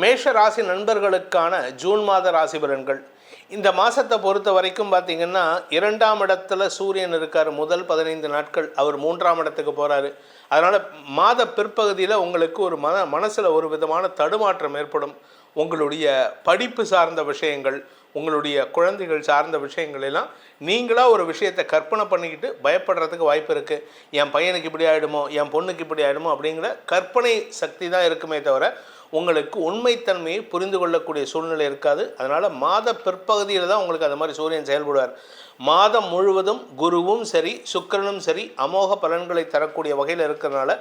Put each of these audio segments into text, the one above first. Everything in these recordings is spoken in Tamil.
மேஷ ராசி நண்பர்களுக்கான ஜூன் மாத ராசி பலன்கள். இந்த மாதத்தை பொறுத்த வரைக்கும் பார்த்தீங்கன்னா இரண்டாம் இடத்துல சூரியன் இருக்கார் முதல் பதினைந்து நாட்கள் அவர் மூன்றாம் இடத்துக்கு போகிறாரு அதனால் மாத பிற்பகுதியில் உங்களுக்கு ஒரு மன மனசில் ஒரு விதமான தடுமாற்றம் ஏற்படும். உங்களுடைய படிப்பு சார்ந்த விஷயங்கள் உங்களுடைய குழந்தைகள் சார்ந்த விஷயங்கள் எல்லாம் நீங்களாக ஒரு விஷயத்தை கற்பனை பண்ணிக்கிட்டு பயப்படுறதுக்கு வாய்ப்பு இருக்குது என் பையனுக்கு இப்படி ஆகிடுமோ என் பொண்ணுக்கு இப்படி ஆகிடுமோ அப்படிங்கிற கற்பனை சக்தி தான் இருக்குமே தவிர உங்களுக்கு உண்மைத்தன்மையை புரிந்து கொள்ளக்கூடிய சூழ்நிலை இருக்காது. அதனால் மாத பிற்பகுதியில் தான் உங்களுக்கு அந்த மாதிரி சூரியன் செயல்படுவார். மாதம் முழுவதும் குருவும் சரி சுக்கிரனும் சரி அமோக பலன்களை தரக்கூடிய வகையில் இருக்கிறனால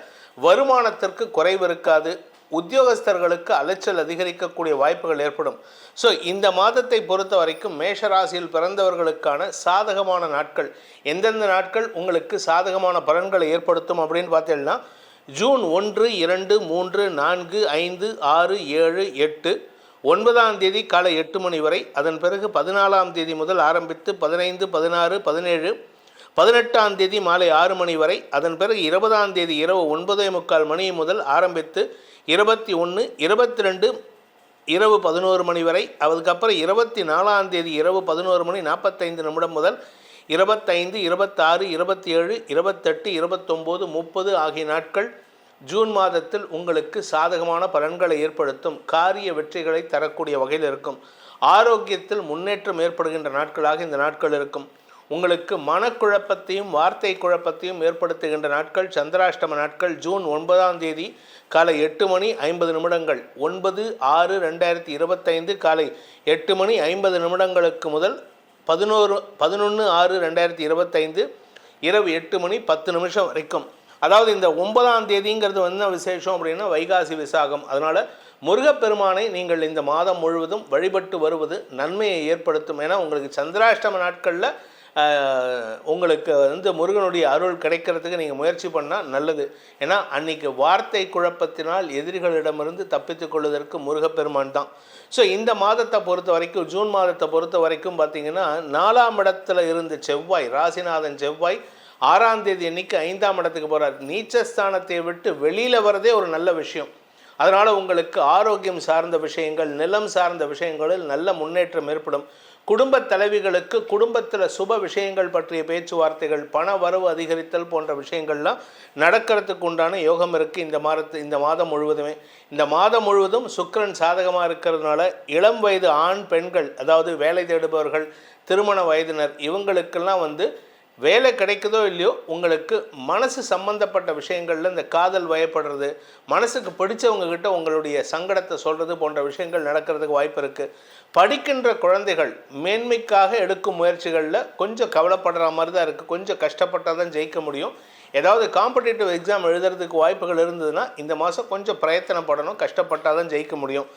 வருமானத்திற்கு குறைவு இருக்காது. உத்தியோகஸ்தர்களுக்கு அலைச்சல் அதிகரிக்கக்கூடிய வாய்ப்புகள் ஏற்படும். ஸோ இந்த மாதத்தை பொறுத்த வரைக்கும் மேஷராசியில் பிறந்தவர்களுக்கான சாதகமான நாட்கள். எந்தெந்த நாட்கள் உங்களுக்கு சாதகமான பலன்களை ஏற்படுத்தும் அப்படின்னு பார்த்தீங்கன்னா ஜூன் ஒன்று இரண்டு மூன்று நான்கு ஐந்து ஆறு ஏழு எட்டு ஒன்பதாம் தேதி காலை எட்டு மணி வரை அதன் பிறகு பதினாலாம் தேதி முதல் ஆரம்பித்து பதினைந்து பதினாறு பதினேழு பதினெட்டாம் தேதி மாலை ஆறு மணி வரை அதன் பிறகு இருபதாம் தேதி இரவு ஒன்பதே முக்கால் மணி முதல் ஆரம்பித்து இருபத்தி ஒன்று இருபத்தி ரெண்டு இரவு பதினோரு மணி வரை அதுக்கப்புறம் இருபத்தி நாலாம் தேதி இரவு பதினோரு மணி நாற்பத்தைந்து நிமிடம் முதல் இருபத்தைந்து இருபத்தாறு இருபத்தி ஏழு இருபத்தெட்டு இருபத்தொம்போது முப்பது ஆகிய நாட்கள் ஜூன் மாதத்தில் உங்களுக்கு சாதகமான பலன்களை ஏற்படுத்தும் காரிய வெற்றிகளை தரக்கூடிய வகையில் இருக்கும். ஆரோக்கியத்தில் முன்னேற்றம் ஏற்படுகின்ற நாட்களாக இந்த நாட்கள் இருக்கும். உங்களுக்கு மனக்குழப்பத்தையும் வார்த்தை குழப்பத்தையும் ஏற்படுத்துகின்ற நாட்கள் சந்திராஷ்டம நாட்கள் ஜூன் ஒன்பதாம் தேதி காலை எட்டு மணி ஐம்பது நிமிடங்கள். ஒன்பது ஆறு ரெண்டாயிரத்தி இருபத்தைந்து காலை எட்டு மணி ஐம்பது நிமிடங்களுக்கு முதல் பதினோரு பதினொன்று ஆறு ரெண்டாயிரத்தி இருபத்தைந்து இரவு எட்டு மணி பத்து நிமிஷம் வரைக்கும். அதாவது இந்த ஒன்பதாம் தேதிங்கிறது வந்து என்ன விசேஷம் அப்படின்னா வைகாசி விசாகம். அதனால் முருகப்பெருமானை நீங்கள் இந்த மாதம் முழுவதும் வழிபட்டு வருவது நன்மையை ஏற்படுத்தும். ஏன்னா உங்களுக்கு சந்திராஷ்டம நாட்களில் உங்களுக்கு வந்து முருகனுடைய அருள் கிடைக்கிறதுக்கு நீங்கள் முயற்சி பண்ணால் நல்லது. ஏன்னா அன்னைக்கு வார்த்தை குழப்பத்தினால் எதிரிகளிடமிருந்து தப்பித்துக் கொள்வதற்கு முருகப்பெருமான் தான். ஸோ இந்த மாதத்தை பொறுத்த வரைக்கும் ஜூன் மாதத்தை பொறுத்த வரைக்கும் பார்த்தீங்கன்னா நாலாம் இடத்துல இருந்த செவ்வாய் ராசிநாதன் செவ்வாய் ஆறாம் தேதி அன்னைக்கு ஐந்தாம் இடத்துக்கு போகிறார் நீச்சஸ்தானத்தை விட்டு வெளியில் வரதே ஒரு நல்ல விஷயம். அதனால் உங்களுக்கு ஆரோக்கியம் சார்ந்த விஷயங்கள் நிலம் சார்ந்த விஷயங்களில் நல்ல முன்னேற்றம் ஏற்படும். குடும்ப தலைவிகளுக்கு குடும்பத்தில் சுப விஷயங்கள் பற்றிய பேச்சுவார்த்தைகள் பண வரவு அதிகரித்தல் போன்ற விஷயங்கள்லாம் நடக்கிறதுக்கு உண்டான யோகம் இருக்குது இந்த மாதத்து இந்த மாதம் முழுவதுமே. இந்த மாதம் முழுவதும் சுக்கரன் சாதகமாக இருக்கிறதுனால இளம் வயது ஆண் பெண்கள் அதாவது வேலை தேடுபவர்கள் திருமண வயதினர் இவங்களுக்கெல்லாம் வந்து வேலை கிடைக்குதோ இல்லையோ உங்களுக்கு மனசு சம்பந்தப்பட்ட விஷயங்களில் இந்த காதல் வயப்படுறது மனசுக்கு பிடிச்சவங்கக்கிட்ட உங்களுடைய சங்கடத்தை சொல்கிறது போன்ற விஷயங்கள் நடக்கிறதுக்கு வாய்ப்பு இருக்குது படிக்கின்ற குழந்தைகள் மேன்மைக்காக எடுக்கும் முயற்சிகளில் கொஞ்சம் கவலைப்படுற மாதிரி தான் இருக்குது கொஞ்சம் கஷ்டப்பட்டால் தான் ஜெயிக்க முடியும். ஏதாவது காம்படிட்டிவ் எக்ஸாம் எழுதுறதுக்கு வாய்ப்புகள் இருந்ததுன்னா இந்த மாதம் கொஞ்சம் பிரயத்தனப்படணும் கஷ்டப்பட்டால் தான் ஜெயிக்க முடியும்.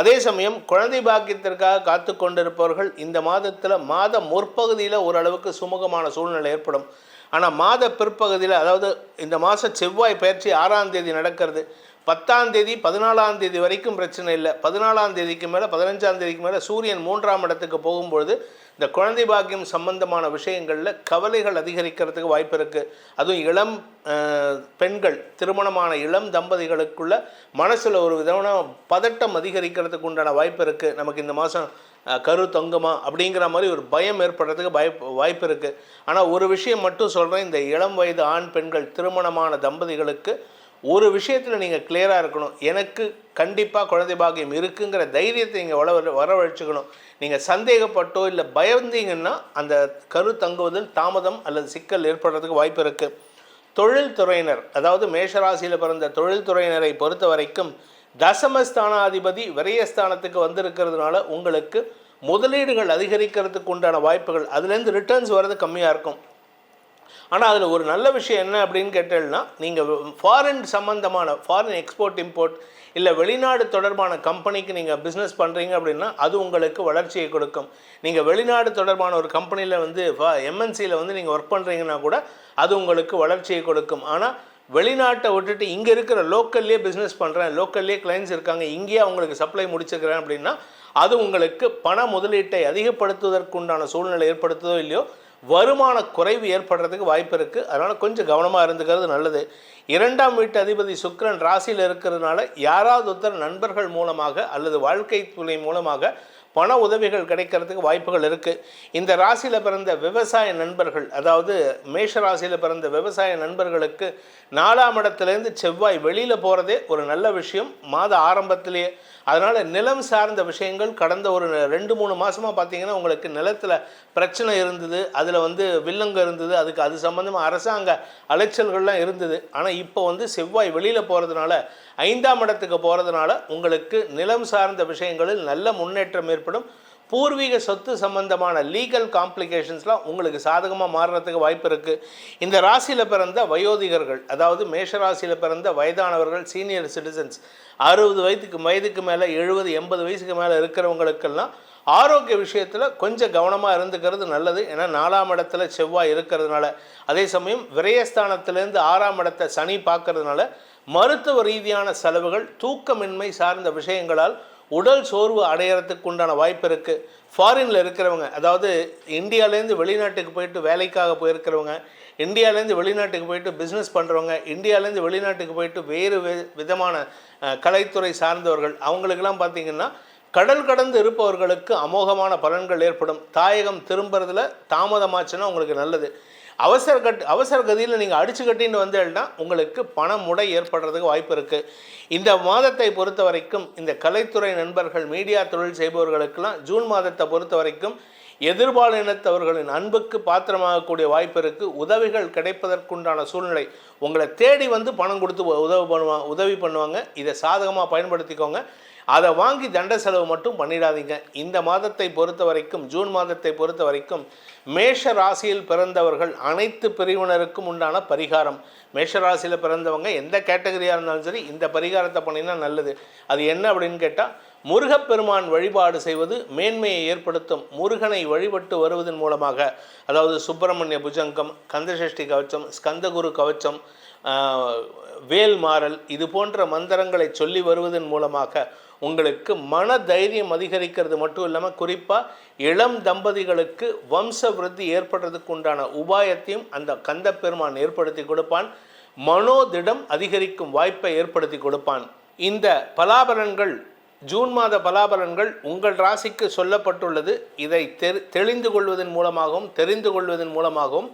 அதே சமயம் குழந்தை பாக்கியத்திற்காக காத்து கொண்டிருப்பவர்கள் இந்த மாதத்தில் மாத முற்பகுதியில் ஓரளவுக்கு சுமூகமான சூழ்நிலை ஏற்படும். ஆனால் மாத பிற்பகுதியில் அதாவது இந்த மாதம் செவ்வாய் பயிற்சி ஆறாம் தேதி நடக்கிறது. பத்தாம் தேதி பதினாலாம் தேதி வரைக்கும் பிரச்சனை இல்லை. பதினாலாம் தேதிக்கு மேலே பதினஞ்சாம் தேதிக்கு மேலே சூரியன் மூன்றாம் இடத்துக்கு போகும்பொழுது இந்த குழந்தை பாக்கியம் சம்பந்தமான விஷயங்களில் கவலைகள் அதிகரிக்கிறதுக்கு வாய்ப்பு இருக்குது அதுவும் இளம் பெண்கள் திருமணமான இளம் தம்பதிகளுக்குள்ள மனசில் ஒரு விதமான பதட்டம் அதிகரிக்கிறதுக்கு உண்டான வாய்ப்பு இருக்குது நமக்கு இந்த மாதம் கரு தொங்குமா அப்படிங்கிற மாதிரி ஒரு பயம் ஏற்படுறதுக்கு பய வாய்ப்பு இருக்குது ஆனால் ஒரு விஷயம் மட்டும் சொல்கிறேன் இந்த இளம் வயது ஆண் பெண்கள் திருமணமான தம்பதிகளுக்கு ஒரு விஷயத்தில் நீங்கள் கிளியராக இருக்கணும். எனக்கு கண்டிப்பாக குழந்தை பாக்கியம் இருக்குங்கிற தைரியத்தை நீங்கள் வள வரவழைச்சிக்கணும். நீங்கள் சந்தேகப்பட்டோ இல்லை பயந்தீங்கன்னா அந்த கரு தங்குவதில் தாமதம் அல்லது சிக்கல் ஏற்படுறதுக்கு வாய்ப்பு இருக்குது தொழில்துறையினர் அதாவது மேஷராசியில் பிறந்த தொழில்துறையினரை பொறுத்த வரைக்கும் தசமஸ்தானாதிபதி விரயஸ்தானத்துக்கு வந்திருக்கிறதுனால உங்களுக்கு முதலீடுகள் அதிகரிக்கிறதுக்கு உண்டான வாய்ப்புகள். அதுலேருந்து ரிட்டர்ன்ஸ் வர்றது கம்மியாக இருக்கும். ஆனால் அதில் ஒரு நல்ல விஷயம் என்ன அப்படின்னு கேட்டேன்னா நீங்கள் ஃபாரின் சம்மந்தமான ஃபாரின் எக்ஸ்போர்ட் இம்போர்ட் இல்லை வெளிநாடு தொடர்பான கம்பெனிக்கு நீங்கள் பிஸ்னஸ் பண்ணுறீங்க அப்படின்னா அது உங்களுக்கு வளர்ச்சியை கொடுக்கும். நீங்கள் வெளிநாடு தொடர்பான ஒரு கம்பெனியில் வந்து எம்என்சியில் வந்து நீங்கள் ஒர்க் பண்ணுறீங்கன்னா கூட அது உங்களுக்கு வளர்ச்சியை கொடுக்கும். ஆனால் வெளிநாட்டை விட்டுட்டு இங்கே இருக்கிற லோக்கல்லே பிஸ்னஸ் பண்ணுறேன் லோக்கல்லே கிளைண்ட்ஸ் இருக்காங்க இங்கேயே அவங்களுக்கு சப்ளை முடிச்சுக்கிறேன் அப்படின்னா அது உங்களுக்கு பண முதலீட்டை அதிகப்படுத்துவதற்குண்டான சூழ்நிலை ஏற்படுத்துதோ இல்லையோ வருமான குறைவு ஏற்படுறதுக்கு வாய்ப்பு இருக்குது அதனால் கொஞ்சம் கவனமாக இருந்துக்கிறது நல்லது. இரண்டாம் வீட்டு அதிபதி சுக்கிரன் ராசியில் இருக்கிறதுனால யாராவது ஒருத்தர் நண்பர்கள் மூலமாக அல்லது வாழ்க்கை துணை மூலமாக பண உதவிகள் கிடைக்கிறதுக்கு வாய்ப்புகள் இருக்குது இந்த ராசியில் பிறந்த விவசாய நண்பர்கள் அதாவது மேஷ ராசியில் பிறந்த விவசாய நண்பர்களுக்கு நாலாம் இடத்துலேருந்து செவ்வாய் வெளியில் போகிறதே ஒரு நல்ல விஷயம். மாத ஆரம்பத்திலேயே. அதனால் நிலம் சார்ந்த விஷயங்கள் கடந்த ஒரு ரெண்டு மூணு மாதமாக பார்த்தீங்கன்னா உங்களுக்கு நிலத்தில் பிரச்சனை இருந்தது. அதில் வந்து வில்லங்க இருந்தது. அதுக்கு அது சம்மந்தமாக அரசாங்க அலைச்சல்கள்லாம் இருந்தது. ஆனால் இப்போ வந்து செவ்வாய் வெளியில் போகிறதுனால ஐந்தாம் இடத்துக்கு போகிறதுனால உங்களுக்கு நிலம் சார்ந்த விஷயங்களில் நல்ல முன்னேற்றம் ஏற்படும் பூர்வீக சொத்து சம்பந்தமான லீகல் காம்ப்ளிகேஷன்ஸ்லாம் உங்களுக்கு சாதகமாக மாறுறதுக்கு வாய்ப்பு இருக்குது இந்த ராசியில் பிறந்த வயோதிகர்கள் அதாவது மேஷ ராசியில் பிறந்த வயதானவர்கள் சீனியர் சிட்டிசன்ஸ் அறுபது வயதுக்கு வயதுக்கு மேலே எழுபது எண்பது வயசுக்கு மேலே இருக்கிறவங்களுக்கெல்லாம் ஆரோக்கிய விஷயத்தில் கொஞ்சம் கவனமாக இருந்துக்கிறது நல்லது. ஏன்னா நாலாம் இடத்துல செவ்வாய் இருக்கிறதுனால. அதே சமயம் விரயஸ்தானத்திலேருந்து ஆறாம் இடத்தை சனி பார்க்கறதுனால மருத்துவ ரீதியான செலவுகள் தூக்கமின்மை சார்ந்த விஷயங்களால் உடல் சோர்வு அடையிறதுக்கு உண்டான வாய்ப்பு இருக்குது ஃபாரினில் இருக்கிறவங்க அதாவது இந்தியாவிலேருந்து வெளிநாட்டுக்கு போயிட்டு வேலைக்காக போயிருக்கிறவங்க இந்தியாவிலேருந்து வெளிநாட்டுக்கு போயிட்டு பிஸ்னஸ் பண்ணுறவங்க இந்தியாவிலேருந்து வெளிநாட்டுக்கு போயிட்டு வேறு விதமான கலைத்துறை சார்ந்தவர்கள் அவங்களுக்கெல்லாம் பார்த்திங்கன்னா கடல் கடந்து இருப்பவர்களுக்கு அமோகமான பலன்கள் ஏற்படும். தாயகம் திரும்புறதுல தாமதமாச்சுன்னா உங்களுக்கு நல்லது. அவசர கட் அவசர கதியில் நீங்கள் அடிச்சு கட்டின்னு வந்தேன்னா உங்களுக்கு பண முடை ஏற்படுறதுக்கு வாய்ப்பு இருக்குது இந்த மாதத்தை பொறுத்த வரைக்கும் இந்த கலைத்துறை நண்பர்கள் மீடியா தொழில் செய்பவர்களுக்கெல்லாம் ஜூன் மாதத்தை பொறுத்த வரைக்கும் எதிர்பாலினத்தவர்களின் அன்புக்கு பாத்திரமாகக்கூடிய வாய்ப்பு இருக்குது உதவிகள் கிடைப்பதற்குண்டான சூழ்நிலை. உங்களை தேடி வந்து பணம் கொடுத்து உதவி பண்ணுவாங்க உதவி பண்ணுவாங்க. இதை சாதகமாக பயன்படுத்திக்கோங்க. அதை வாங்கி தண்ட செலவு மட்டும் பண்ணிடாதீங்க. இந்த மாதத்தை பொறுத்த வரைக்கும் ஜூன் மாதத்தை பொறுத்த வரைக்கும் மேஷ ராசியில் பிறந்தவர்கள் அனைத்து பிரிவினருக்கும் உண்டான பரிகாரம். மேஷ ராசியில் பிறந்தவங்க எந்த கேட்டகரியாக இருந்தாலும் சரி இந்த பரிகாரத்தை பண்ணினா நல்லது. அது என்ன அப்படின்னு கேட்டால் முருகப்பெருமான் வழிபாடு செய்வது மேன்மையை ஏற்படுத்தும். முருகனை வழிபட்டு வருவதன் மூலமாக அதாவது சுப்பிரமணிய புஜங்கம் கந்தசஷ்டி கவச்சம் ஸ்கந்தகுரு கவச்சம் வேல்மாறல் வேல் மாறல் இது போன்ற மந்திரங்களை சொல்லி வருவதன் மூலமாக உங்களுக்கு மன தைரியம் அதிகரிக்கிறது மட்டும் இல்லாமல் குறிப்பாக இளம் தம்பதிகளுக்கு வம்ச விருத்தி ஏற்படுறதுக்கு உண்டான உபாயத்தையும் அந்த கந்த பெருமான் ஏற்படுத்தி கொடுப்பான். மனோதிடம் அதிகரிக்கும் வாய்ப்பை ஏற்படுத்தி கொடுப்பான். இந்த பலாபலன்கள் ஜூன் மாத பலாபலன்கள் உங்கள் ராசிக்கு சொல்லப்பட்டுள்ளது. இதை தெரி தெளிந்து கொள்வதன் மூலமாகவும் தெரிந்து கொள்வதன் மூலமாகவும்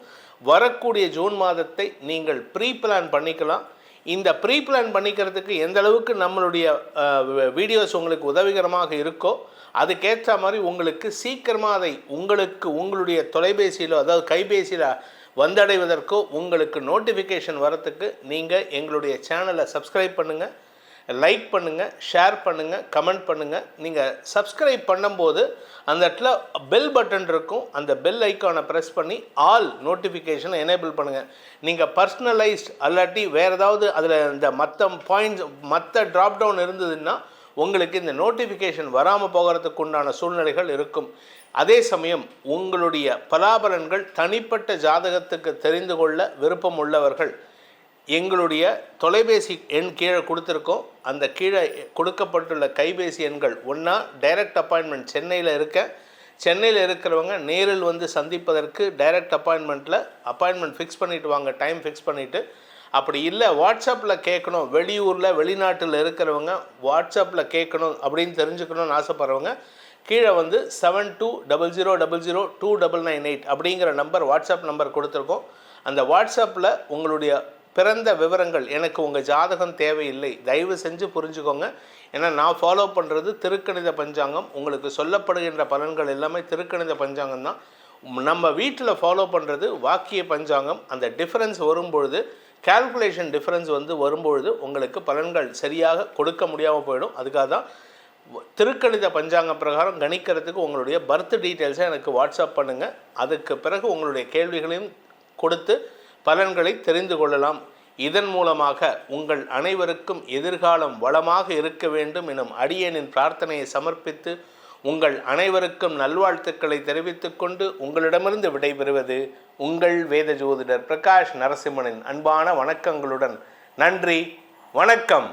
வரக்கூடிய ஜூன் மாதத்தை நீங்கள் ப்ரீ பிளான் பண்ணிக்கலாம். இந்த ப்ரீ பிளான் பண்ணிக்கிறதுக்கு எந்த அளவுக்கு நம்மளுடைய வீடியோஸ் உங்களுக்கு உதவிகரமாக இருக்கோ அதுக்கேற்ற மாதிரி உங்களுக்கு சீக்கிரமாக அதை உங்களுக்கு உங்களுடைய தொலைபேசியிலோ அதாவது கைபேசியில் வந்தடைவதற்கோ உங்களுக்கு நோட்டிஃபிகேஷன் வரத்துக்கு நீங்கள் எங்களுடைய சேனலை சப்ஸ்கிரைப் பண்ணுங்கள் லைக் பண்ணுங்கள் ஷேர் பண்ணுங்கள் கமெண்ட் பண்ணுங்கள் நீங்கள் சப்ஸ்கிரைப் பண்ணும்போது அந்த இடத்துல பெல் பட்டன் இருக்கும். அந்த பெல் ஐக்கானை ப்ரெஸ் பண்ணி ஆல் நோட்டிஃபிகேஷனை எனேபிள் பண்ணுங்கள் நீங்கள் பர்சனலைஸ்ட் அல்லாட்டி வேறு ஏதாவது அதில் இந்த மற்ற பாயிண்ட்ஸ் மற்ற ட்ராப் டவுன் இருந்ததுன்னா உங்களுக்கு இந்த நோட்டிஃபிகேஷன் வராமல் போகிறதுக்கு உண்டான சூழ்நிலைகள் இருக்கும். அதே சமயம் உங்களுடைய பலாபலன்கள் தனிப்பட்ட ஜாதகத்துக்கு தெரிந்து கொள்ள விருப்பம் உள்ளவர்கள் எங்களுடைய தொலைபேசி எண் கீழே கொடுத்துருக்கோம். அந்த கீழே கொடுக்கப்பட்டுள்ள கைபேசி எண்கள் ஒன்றா டைரக்ட் அப்பாயின்மெண்ட் சென்னையில் இருக்க. சென்னையில் இருக்கிறவங்க நேரில் வந்து சந்திப்பதற்கு டைரக்ட் அப்பாயின்மெண்ட்டில் அப்பாயின்மெண்ட் ஃபிக்ஸ் பண்ணிவிட்டு வாங்க டைம் ஃபிக்ஸ் பண்ணிவிட்டு அப்படி இல்லை வாட்ஸ்அப்பில் கேட்கணும். வெளியூரில் வெளிநாட்டில் இருக்கிறவங்க வாட்ஸ்அப்பில் கேட்கணும் அப்படின்னு தெரிஞ்சுக்கணும்னு ஆசைப்பட்றவங்க கீழே வந்து seven two double zero double zero two double nine eight அப்படிங்கிற நம்பர் வாட்ஸ்அப் நம்பர் கொடுத்துருக்கோம். அந்த வாட்ஸ்அப்பில் உங்களுடைய பிறந்த விவரங்கள். எனக்கு உங்கள் ஜாதகம் தேவையில்லை. தயவு செஞ்சு புரிஞ்சுக்கோங்க. ஏன்னா நான் ஃபாலோ பண்ணுறது திருக்கணித பஞ்சாங்கம். உங்களுக்கு சொல்லப்படுகின்ற பலன்கள் எல்லாமே திருக்கணித பஞ்சாங்கம் தான். நம்ம வீட்டில் ஃபாலோ பண்ணுறது வாக்கிய பஞ்சாங்கம். அந்த டிஃப்ரென்ஸ் வரும்பொழுது கால்குலேஷன் டிஃப்ரென்ஸ் வந்து வரும்பொழுது உங்களுக்கு பலன்கள் சரியாக கொடுக்க முடியாமல் போயிடும். அதுக்காக தான் திருக்கணித பஞ்சாங்க பிரகாரம் கணிக்கிறதுக்கு உங்களுடைய பர்த் டீட்டெயில்ஸை எனக்கு வாட்ஸ்அப் பண்ணுங்கள் அதுக்கு பிறகு உங்களுடைய கேள்விகளையும் கொடுத்து பலன்களை தெரிந்து கொள்ளலாம். இதன் மூலமாக உங்கள் அனைவருக்கும் எதிர்காலம் வளமாக இருக்க வேண்டும் எனும் அடியனின் பிரார்த்தனையை சமர்ப்பித்து உங்கள் அனைவருக்கும் நல்வாழ்த்துக்களை தெரிவித்துக் கொண்டு உங்களிடமிருந்து விடைபெறுவது உங்கள் வேத ஜோதிடர் பிரகாஷ் நரசிம்மனின் அன்பான வணக்கங்களுடன். நன்றி. வணக்கம்.